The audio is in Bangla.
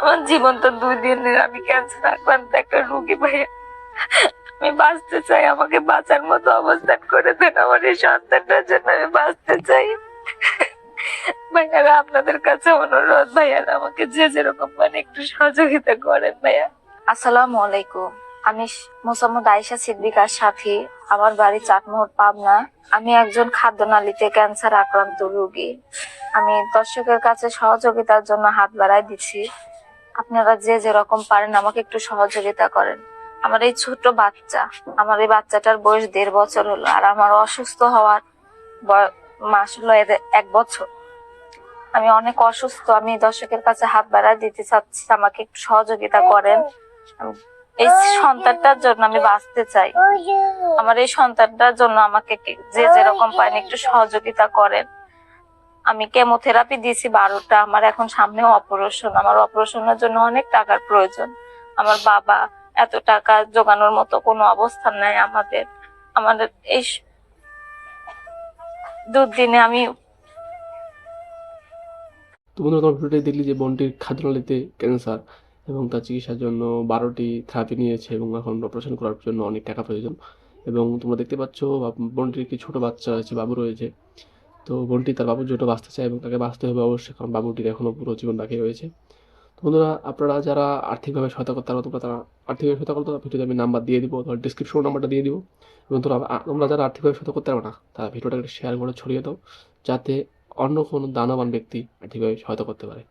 আমার জীবন তো দুই দিনের আমি ক্যান্সার আক্রান্ত একটা রুগী ভাইয়া। আমি বাঁচতে চাই। আমাকে বাঁচার মতো অবস্থান করে দেন আমার এই সন্তানটার জন্য আমি বাঁচতে চাই। ভাইয়ারা, আপনাদের কাছে অনুরোধ, ভাইয়ারা, আমাকে যে যেরকম মানে একটু সহযোগিতা করেন, ভাইয়া। আসসালামু আলাইকুম। আমি মোসাম্মদ আয়েশা সিদ্দিকার সাথী। আমার বাড়ি চাটমোহর, পাবনা। আমি একজন খাদ্যনালীতে ক্যান্সার আক্রান্ত রোগী। আমি দর্শকের কাছে সহযোগিতার জন্য হাত বাড়াই দিচ্ছি। আপনারা যে যেরকম পারেন, আমাকে একটু সহযোগিতা করেন। আমার এই ছোট বাচ্চা, আমার এই বাচ্চাটার বয়স দেড় বছর হলো, আর আমার অসুস্থ হওয়ার মাস হলো এক বছর। আমি অনেক অসুস্থ, আমি দর্শকের কাছে হাত বাড়াই দিতে চাচ্ছি, আমাকে একটু সহযোগিতা করেন। এই সন্তানটার জন্য আমি বাঁচতে চাই। আমার এই সন্তানটার জন্য আমাকে যে যেরকম পারেন, একটু সহযোগিতা করেন। আমি কেমোথেরাপি দিয়েছি বারোটা। আমার এখন সামনে অপারেশন আমার অপারেশনের জন্য অনেক টাকার প্রয়োজন। আমার বাবা এত টাকা জোগানোর মতো কোনো অবস্থান নাই আমাদের। আমাদের এই দুদিনে আমি তো বন্ধুরা, তোমার ভিডিওটি দেখলি যে বোনটির খাদ্যনালীতে ক্যান্সার এবং তার চিকিৎসার জন্য বারোটি থেরাপি নিয়েছে এবং এখন অপারেশন করার জন্য অনেক টাকা প্রয়োজন। এবং তোমরা দেখতে পাচ্ছ বোনটির একটি ছোটো বাচ্চা রয়েছে বাবু রয়েছে। তো বোনটি তার বাবুর জন্য বাঁচতে চায় এবং তাকে বাঁচতে হবে অবশ্যই, কারণ বাবুটির এখনও পুরো জীবন বাকি রয়েছে। তো বন্ধুরা, আপনারা যারা আর্থিকভাবে সহায়তা করতে পারো তোমরা, তারা আর্থিকভাবে সহায়তা করতে ভিডিওতে আমি নাম্বার দিয়ে দিব তোমার ডিসক্রিপশন নাম্বারটা দিয়ে দিব। এবং তোমরা তোমরা যারা আর্থিকভাবে সহায়তা করতে পারো না, তারা ভিডিওটাকে শেয়ার করে, ছড়িয়ে দাও, যাতে অন্য কোনো দানবান ব্যক্তি আর্থিকভাবে সহায়তা করতে পারে।